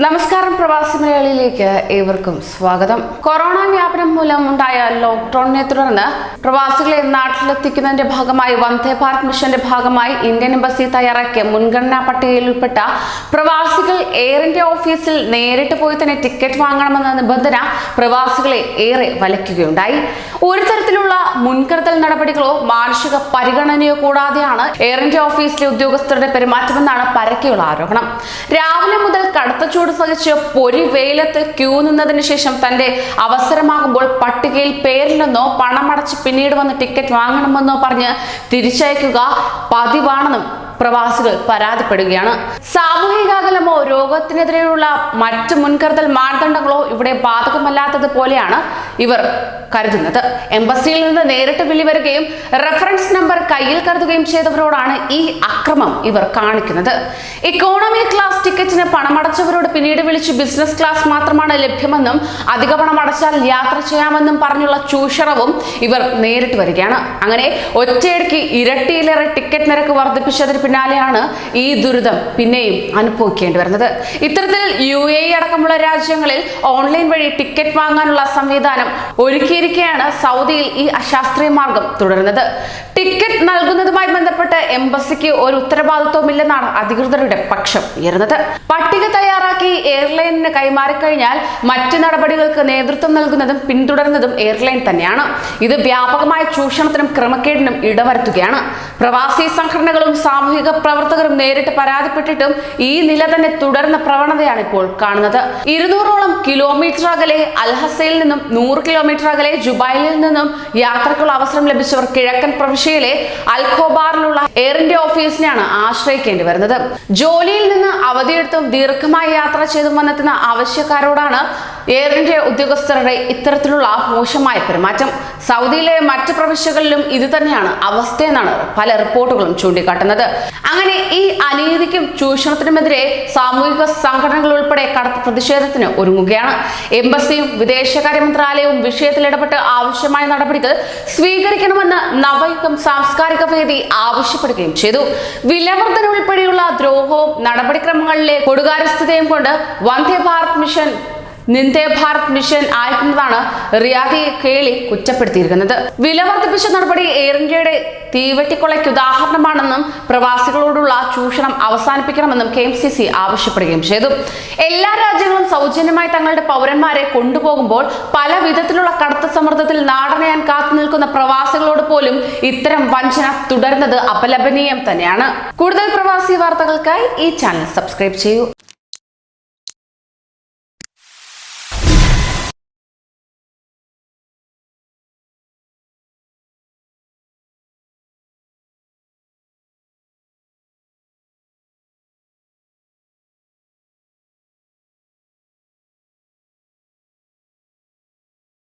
നമസ്കാരം പ്രവാസി മലയാളിയിലേക്ക് ഏവർക്കും സ്വാഗതം. കൊറോണ വ്യാപനം മൂലം ഉണ്ടായ ലോക്ക്ഡൌണിനെ തുടർന്ന് പ്രവാസികളെ നാട്ടിലെത്തിക്കുന്നതിന്റെ ഭാഗമായി വന്ദേ ഭാരത് മിഷന്റെ ഭാഗമായി ഇന്ത്യൻ എംബസി തയ്യാറാക്കിയ മുൻഗണനാ പട്ടികയിൽ ഉൾപ്പെട്ട പ്രവാസികൾ എയർ ഇന്ത്യ ഓഫീസിൽ നേരിട്ട് പോയി തന്നെ ടിക്കറ്റ് വാങ്ങണമെന്ന നിബന്ധന പ്രവാസികളെ ഏറെ വലയ്ക്കുകയുണ്ടായി. ഒരു തരത്തിലുള്ള മുൻകരുതൽ നടപടികളോ മാനുഷിക പരിഗണനയോ കൂടാതെയാണ് എയർ ഇന്ത്യ ഓഫീസിലെ ഉദ്യോഗസ്ഥരുടെ പെരുമാറ്റമെന്നാണ് പരക്കെയുള്ള ആരോപണം. രാവിലെ മുതൽ കടുത്ത ചൂട് സഹിച്ച് പൊരി വെയിലത്ത് ക്യൂ നിന്നതിന് ശേഷം തന്റെ അവസരമാകുമ്പോൾ പട്ടികയിൽ പേരില്ലെന്നോ പണമടച്ച് പിന്നീട് വന്ന് ടിക്കറ്റ് വാങ്ങണമെന്നോ പറഞ്ഞ് തിരിച്ചയക്കുക പതിവാണെന്നും പ്രവാസികൾ പരാതിപ്പെടുകയാണ്. സാമൂഹിക അകലമോ രോഗത്തിനെതിരെയുള്ള മറ്റ് മുൻകരുതൽ മാനദണ്ഡങ്ങളോ ഇവിടെ ബാധകമല്ലാത്തത് പോലെയാണ് ഇവർ കരുതുന്നത്. എംബസിയിൽ നിന്ന് നേരിട്ട് വിളി വരികയും റെഫറൻസ് നമ്പർ കയ്യിൽ കരുതുകയും ചെയ്തവരോടാണ് ഈ അക്രമം ഇവർ കാണിക്കുന്നത്. ഇക്കോണമി ക്ലാസ് ടിക്കറ്റിന് പണമടച്ചവരോട് പിന്നീട് വിളിച്ച് ബിസിനസ് ക്ലാസ് മാത്രമാണ് ലഭ്യമെന്നും അധിക പണം അടച്ചാൽ യാത്ര ചെയ്യാമെന്നും പറഞ്ഞുള്ള ചൂഷണവും ഇവർ നേരിട്ട് വരികയാണ്. അങ്ങനെ ഒറ്റയടിക്ക് ഇരട്ടിയിലേറെ ടിക്കറ്റ് നിരക്ക് വർദ്ധിപ്പിച്ചതിന് പിന്നാലെയാണ് ഈ ദുരിതം പിന്നെയും അനുഭവിക്കേണ്ടി വരുന്നത്. ഇത്തരത്തിൽ യു എ അടക്കമുള്ള രാജ്യങ്ങളിൽ ഓൺലൈൻ വഴി ടിക്കറ്റ് വാങ്ങാനുള്ള സംവിധാനം ഒരുക്കിയിരിക്കെയാണ് സൗദിയിൽ ഈ അശാസ്ത്രീയ മാർഗം തുടരുന്നത്. ടിക്കറ്റ് നൽകുന്നതുമായി ബന്ധപ്പെട്ട് എംബസിക്ക് ഒരു ഉത്തരവാദിത്വമില്ലെന്നാണ് അധികൃതരുടെ പക്ഷം ഉയരുന്നത്. പട്ടിക തയ്യാറാക്കി എയർലൈനിന് കൈമാറിക്കഴിഞ്ഞാൽ മറ്റ് നടപടികൾക്ക് നേതൃത്വം നൽകുന്നതും പിന്തുടരുന്നതും എയർലൈൻ തന്നെയാണ്. ഇത് വ്യാപകമായ ചൂഷണത്തിനും ക്രമക്കേടിനും ഇടവരുത്തുകയാണ്. പ്രവാസി സംഘടനകളും സാമൂഹിക പ്രവർത്തകരും നേരിട്ട് പരാതിപ്പെട്ടിട്ടും ഈ നില തന്നെ തുടർന്ന പ്രവണതയാണ് ഇപ്പോൾ കാണുന്നത്. ഇരുന്നൂറോളം കിലോമീറ്റർ അകലെ അൽഹസയിൽ നിന്നും നൂറ് കിലോമീറ്റർ അകലെ ജുബൈലിൽ നിന്നും യാത്രക്കുള്ള അവസരം ലഭിച്ചവർ കിഴക്കൻ പ്രവിശ്യയിലെ അൽഖോബാറിലുള്ള എയർ ഇന്ത്യ ഓഫീസിനെയാണ് ആശ്രയിക്കേണ്ടി വരുന്നത്. ജോലിയിൽ നിന്ന് അവധിയെടുത്തും ദീർഘമായി യാത്ര ചെയ്തും വന്നെത്തുന്ന ആവശ്യക്കാരോടാണ് എയർ ഇന്ത്യ ഉദ്യോഗസ്ഥരുടെ ഇത്തരത്തിലുള്ള മോശമായ പെരുമാറ്റം. സൗദിയിലെ മറ്റു പ്രവിശ്യകളിലും ഇത് തന്നെയാണ് അവസ്ഥയെന്നാണ് പല റിപ്പോർട്ടുകളും ചൂണ്ടിക്കാട്ടുന്നത്. അങ്ങനെ ഈ അനീതിക്കും ചൂഷണത്തിനുമെതിരെ സാമൂഹിക സംഘടനകൾ ഉൾപ്പെടെ കടുത്ത പ്രതിഷേധത്തിന് ഒരുങ്ങുകയാണ്. എംബസിയും വിദേശകാര്യ മന്ത്രാലയവും വിഷയത്തിൽ ഇടപെട്ട് ആവശ്യമായ നടപടികൾ സ്വീകരിക്കണമെന്ന് നവയുഗം സാംസ്കാരിക വേദി ആവശ്യപ്പെടുകയും ചെയ്തു. വിലവർദ്ധന ഉൾപ്പെടെയുള്ള ദ്രോഹവും നടപടിക്രമങ്ങളിലെ കൊടുകാരസ്ഥതയും കൊണ്ട് വന്ദേ ഭാരത് മിഷൻ നിന്ദേ ഭാരത് മിഷൻ അയക്കുന്നതാണ് റിയാദി കേളി കുറ്റപ്പെടുത്തിയിരിക്കുന്നത്. വില വർദ്ധിപ്പിച്ച നടപടി എയർ ഇന്ത്യയുടെ തീവെട്ടിക്കൊള്ളയ്ക്ക് ഉദാഹരണമാണെന്നും പ്രവാസികളോടുള്ള ചൂഷണം അവസാനിപ്പിക്കണമെന്നും കെ എം സി സി ആവശ്യപ്പെടുകയും ചെയ്തു. എല്ലാ രാജ്യങ്ങളും സൗജന്യമായി തങ്ങളുടെ പൗരന്മാരെ കൊണ്ടുപോകുമ്പോൾ പല വിധത്തിലുള്ള കടുത്ത സമ്മർദ്ദത്തിൽ നാടനയാൻ കാത്തു നിൽക്കുന്ന പ്രവാസികളോട് പോലും ഇത്തരം വഞ്ചന തുടരുന്നത് അപലപനീയം തന്നെയാണ്. കൂടുതൽ പ്രവാസി വാർത്തകൾക്കായി ഈ ചാനൽ സബ്സ്ക്രൈബ് ചെയ്യൂ.